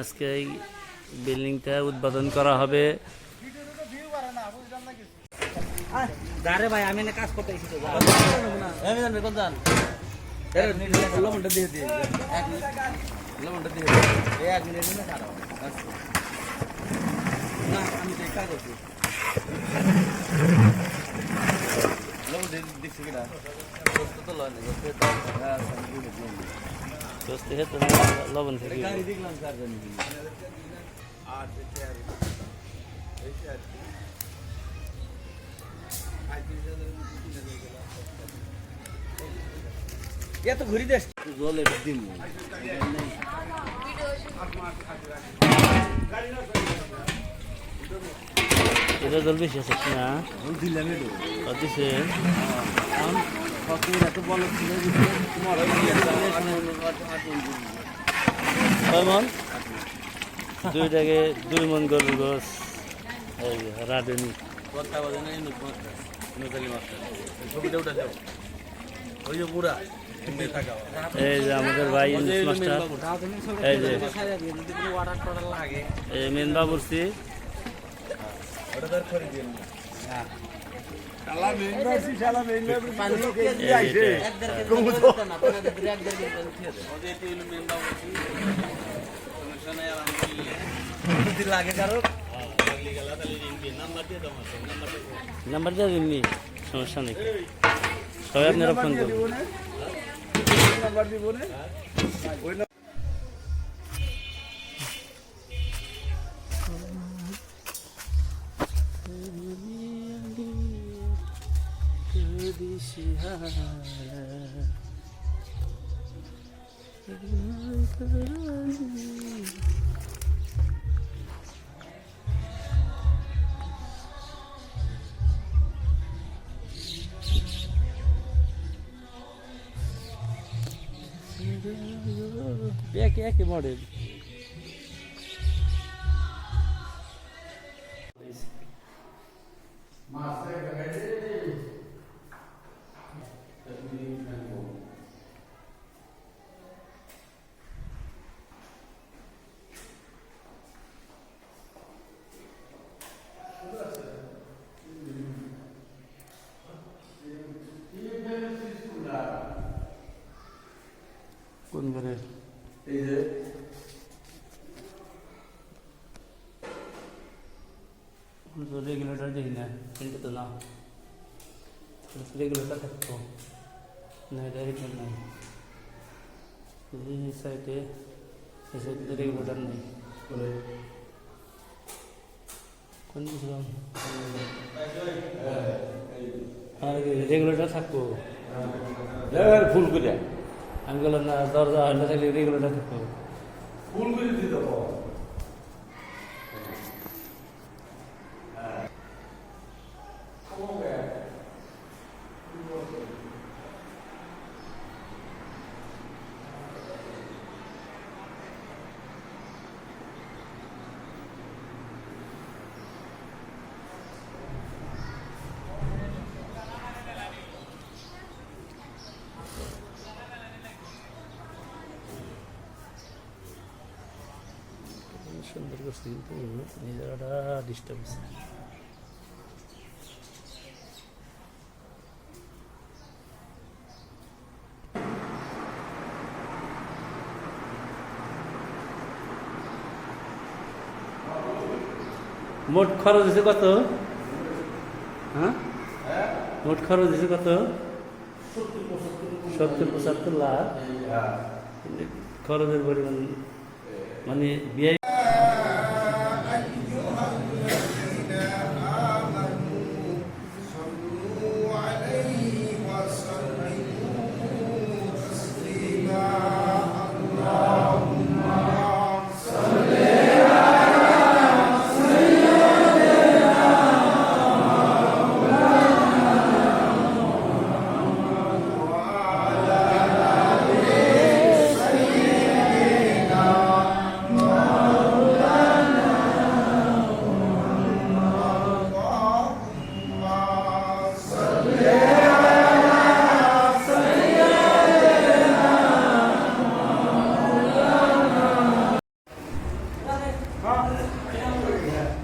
আজকে এই বিল্ডিংটা উদ্বোধন করা হবে। দাঁড়ে ভাই আমি না কাজ করতে এসেছি। তো আমি জানবে কোন জান লবণটা দিয়ে দিয়ে এক মিনিট। লবণটা দিয়ে দিয়ে এক মিনিট না খারাপ না আমি তো কাজ করছি। লবণ দিয়ে কিনা? তো লয় না দোস্ত হে তো লবণ থেকে এত ঘুরি দেশ জলের দিন এটা জল বেশি আছে না? দিলাম দিছে? এখন ফকির এত বল ছিল যে তোমার কয় মন দুই টাকে দুই মন গরুর গোস এই রাঁধুনি এই যে আমাদের ভাই মাস্টার এই যে। যদি কোনো অর্ডার টর্ডার লাগে। এই মেন বাবুরসি নাম্বার দিয়ে দিননি সমস্যা নেই। সবাই আপনারা phone Vem aqui, aqui, morreu. Mas... কোন ঘরে? এই যে। রেগুলেটর দেখি না? কিন্তু তো না। রেগুলেটর থাকতো। না এটা রেগুলেটর নাই। এই সাইডে এই সাইডে রেগুলেটর নেই। কোন বুঝলাম আর রেগুলেটর থাকব। ফুল করে আমি বললাম না দরজা হলে থাকলে রেগুলেটর থাকব ফুল করে দিতে সুন্দর করছে কিন্তু এই জায়গাটা ডিস্টার্ব হচ্ছে মোট খরচ হয়েছে কত? হ্যাঁ? মোট খরচ হয়েছে কত? সত্তর পঁচাত্তর লাখ। খরচের পরিমাণ মানে বিয়ে